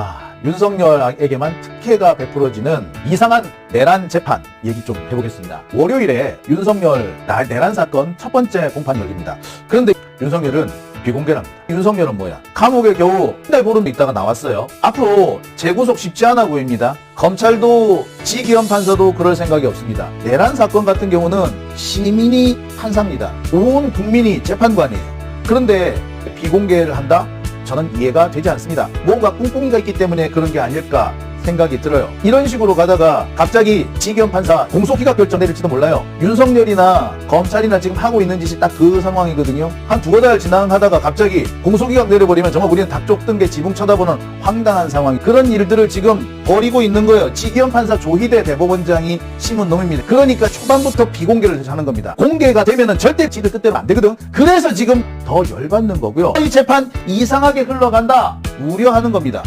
아, 윤석열에게만 특혜가 베풀어지는 이상한 내란 재판 얘기 좀 해보겠습니다. 월요일에 윤석열 나- 내란 사건 첫 번째 공판이 열립니다. 그런데 윤석열은 비공개랍니다. 윤석열은 뭐야? 감옥에 겨우 한달 보름 있다가 나왔어요. 앞으로 재구속 쉽지 않아 보입니다. 검찰도 지기현 판사도 그럴 생각이 없습니다. 내란 사건 같은 경우는 시민이 판사입니다. 온 국민이 재판관이에요. 그런데 비공개를 한다? 저는 이해가 되지 않습니다. 뭔가 꿍꿍이가 있기 때문에 그런 게 아닐까 생각이 들어요. 이런 식으로 가다가 갑자기 지기현 판사 공소기각 결정 내릴지도 몰라요. 윤석열이나 검찰이나 지금 하고 있는 짓이 딱 그 상황이거든요. 한 두어 달 지나가다가 갑자기 공소기각 내려버리면 정말 우리는 닭쪽 뜬게 지붕 쳐다보는 황당한 상황. 그런 일들을 지금 벌이고 있는 거예요. 지기현 판사 조희대 대법원장이 심은 놈입니다. 그러니까 초반부터 비공개를 하는 겁니다. 공개가 되면은 절대 지들 뜻대로 안 되거든. 그래서 지금 더 열받는 거고요. 이 재판 이상하게 흘러간다. 우려하는 겁니다.